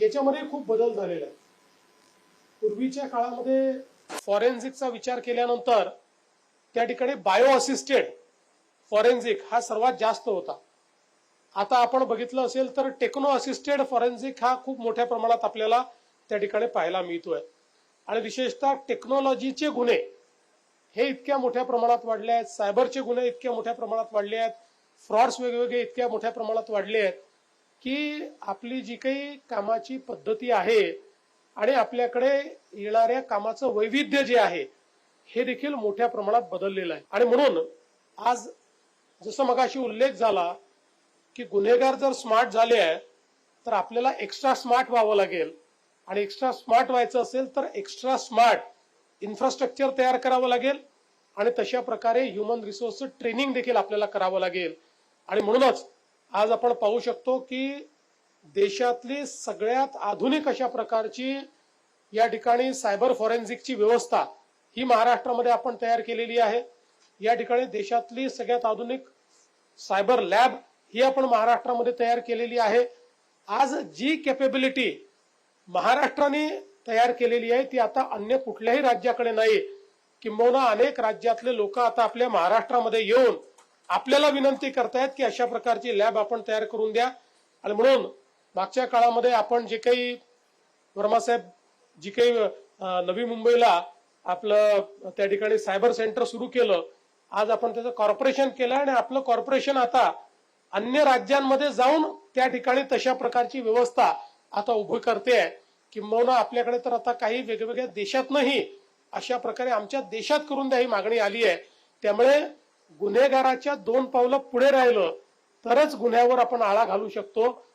याच्यामध्ये खूप बदल झालेला आहे पूर्वीच्या काळामध्ये फॉरेन्सिकचा विचार केल्यानंतर त्या ठिकाणी बायो असिस्टेड फॉरेन्सिक हा सर्वात जास्त होता. आता आपण बघितलं असेल तर टेक्नो असिस्टेड फॉरेन्सिक हा खूप मोठ्या प्रमाणात आपल्याला त्या ठिकाणी पाहायला मिळतोय. आणि विशेषतः टेक्नॉलॉजीचे गुन्हे हे इतक्या मोठ्या प्रमाणात वाढले आहेत. सायबरचे गुन्हे इतक्या मोठ्या प्रमाणात वाढले आहेत. फ्रॉड्स वेगवेगळे इतक्या मोठ्या प्रमाणात वाढले आहेत. की आपली जी काही कामाची पद्धती आहे आणि आपल्याकडे येणाऱ्या कामाचं वैविध्य जे आहे हे देखील मोठ्या प्रमाणात बदललेलं आहे. आणि म्हणून आज जसं मगाशी उल्लेख झाला की गुन्हेगार जर स्मार्ट झाले आहे तर आपल्याला एक्स्ट्रा स्मार्ट व्हावं लागेल. आणि एक्स्ट्रा स्मार्ट व्हायचं असेल तर एक्स्ट्रा स्मार्ट इन्फ्रास्ट्रक्चर तयार करावं लागेल. आणि तशा प्रकारे ह्युमन रिसोर्सचं ट्रेनिंग देखील आपल्याला करावं लागेल. आणि म्हणूनच आज आपण पाहू शकतो की देशातली सगळ्यात आधुनिक अशा प्रकारची या ठिकाणी सायबर फॉरेन्सिकची व्यवस्था ही महाराष्ट्रामध्ये आपण तयार केलेली आहे. या ठिकाणी देशातली सगळ्यात आधुनिक सायबर लॅब ही आपण महाराष्ट्रामध्ये तयार केलेली आहे. आज जी कॅपेबिलिटी महाराष्ट्राने तयार केलेली आहे ती आता अन्य कुठल्याही राज्याकडे नाही. किंबहुना अनेक राज्यातले लोक आता आपल्या महाराष्ट्रामध्ये येऊन आपल्याला विनंती करतायत की अशा प्रकारची लॅब आपण तयार करून द्या. आणि म्हणून मागच्या काळामध्ये आपण जे काही वर्मासाहेब जी काही नवी मुंबईला आपलं त्या ठिकाणी सायबर सेंटर सुरू केलं आज आपण त्याचं कॉर्पोरेशन केलं आणि आपलं कॉर्पोरेशन आता अन्य राज्यांमध्ये जाऊन त्या ठिकाणी तशा प्रकारची व्यवस्था आता उभी करते आहे. किंबहुना आपल्याकडे तर आता काही वेगवेगळ्या देशातनंही अशा प्रकारे आमच्या देशात करून द्या ही मागणी आली आहे. त्यामुळे गुन्हेगाराच्या दोन पावलं पुढे राहिलं तरच गुन्ह्यावर आपण आळा घालू शकतो.